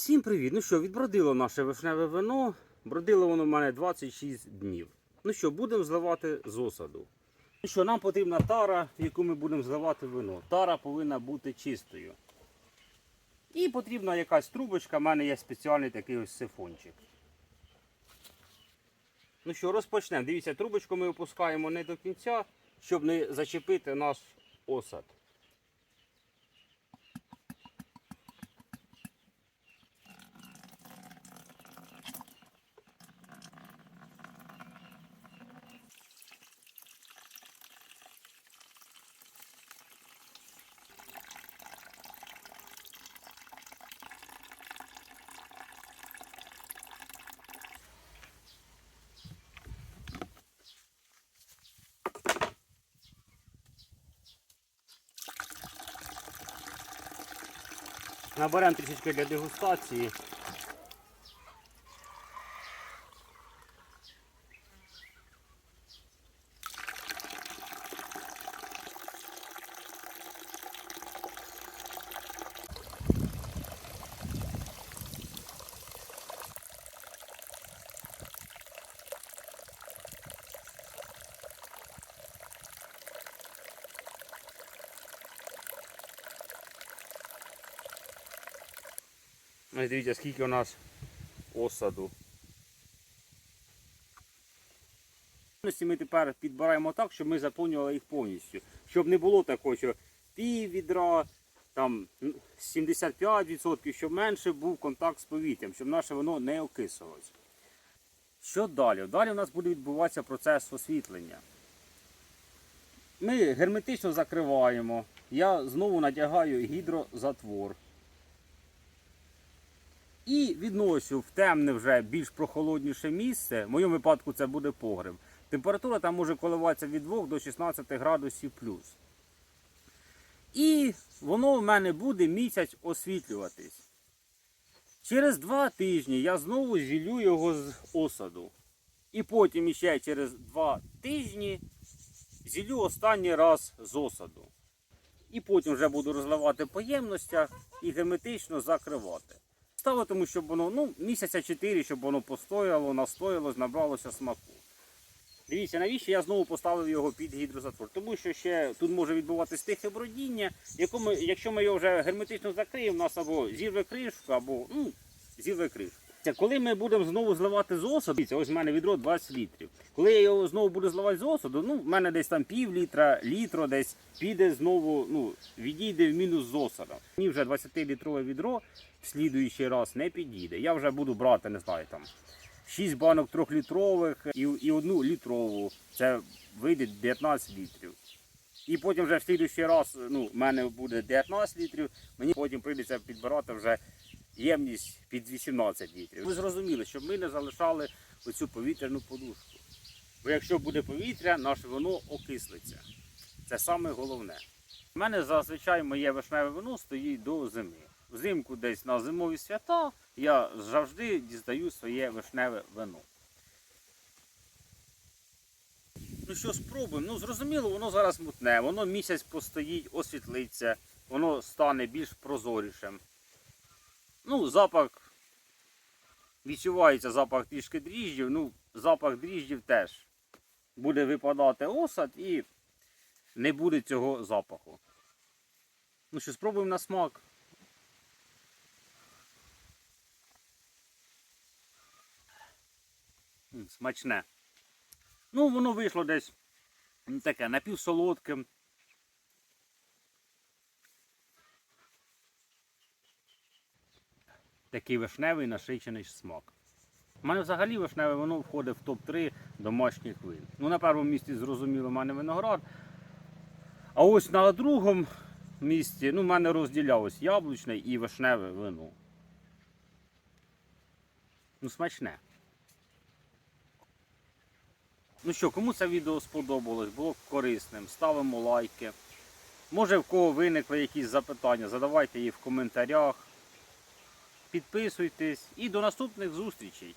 Всім привіт! Ну що, відбродило наше вишневе вино. Бродило воно в мене 26 днів. Ну що, будемо зливати з осаду. Ну що, нам потрібна тара, в яку ми будемо зливати вино. Тара повинна бути чистою. І потрібна якась трубочка, в мене є спеціальний такий ось сифончик. Ну що, розпочнемо. Дивіться, трубочку ми опускаємо не до кінця, щоб не зачепити наш осад. Наберемо трішечки для дегустації. Ось дивіться, скільки у нас осаду. Ми тепер підбираємо так, щоб ми заповнювали їх повністю. Щоб не було такого, що пів відра, там 75%, щоб менше був контакт з повітрям, щоб наше воно не окисувалось. Що далі? Далі у нас буде відбуватися процес освітлення. Ми герметично закриваємо. Я знову надягаю гідрозатвор. І відношу в темне вже більш прохолодніше місце. В моєму випадку це буде погреб. Температура там може коливатися від 2 до 16 градусів плюс. І воно в мене буде місяць освітлюватись. Через два тижні я знову зілю його з осаду. І потім ще через два тижні зілю останній раз з осаду. І потім вже буду розливати по ємностях і герметично закривати. Ставитиму, щоб воно ну, місяця 4, щоб воно постояло, настоялось, набралося смаку. Дивіться, навіщо я знову поставив його під гідрозатвор? Тому що ще тут може відбуватись тихе бродіння. Якому, якщо ми його вже герметично закриємо, у нас або зірве кришку, або ну, зірве кришку. Коли ми будемо знову зливати з осаду, ось в мене відро 20 літрів. Коли я його знову буду зливати з осаду, ну, в мене десь там пів літра, літро десь піде знову, ну, відійде в мінус з осада. Мені вже 20-літрове відро в слідуючий раз не підійде. Я вже буду брати, не знаю, там 6 банок трьохлітрових і, і одну літрову. Це вийде 19 літрів. І потім вже в слідуючий раз ну, в мене буде 19 літрів, мені потім прийдеться підбирати вже ємність під 18 літрів. Ви зрозуміли, щоб ми не залишали оцю повітряну подушку. Бо якщо буде повітря, наше вино окислиться. Це саме головне. У мене зазвичай моє вишневе вино стоїть до зими. Взимку десь на зимові свята я завжди дістаю своє вишневе вино. Ну що, спробуємо. Ну, зрозуміло, воно зараз мутне, воно місяць постоїть, освітлиться, воно стане більш прозорішим. Ну, запах відчувається запах трішки дріжджів, ну, запах дріжджів теж. Буде випадати осад і не буде цього запаху. Ну що, спробуємо на смак. Смачне. Ну, воно вийшло десь таке напівсолодке. Такий вишневий насичений смак. У мене взагалі вишневе воно входить в топ-3 домашніх вин. Ну, на першому місці, зрозуміло, в мене виноград. А ось на другому місці ну, в мене розділялось яблучне і вишневе вино. Ну, смачне. Ну що, кому це відео сподобалось, було корисним, ставимо лайки. Може в кого виникли якісь запитання, задавайте їх в коментарях. Підписуйтесь і до наступних зустрічей.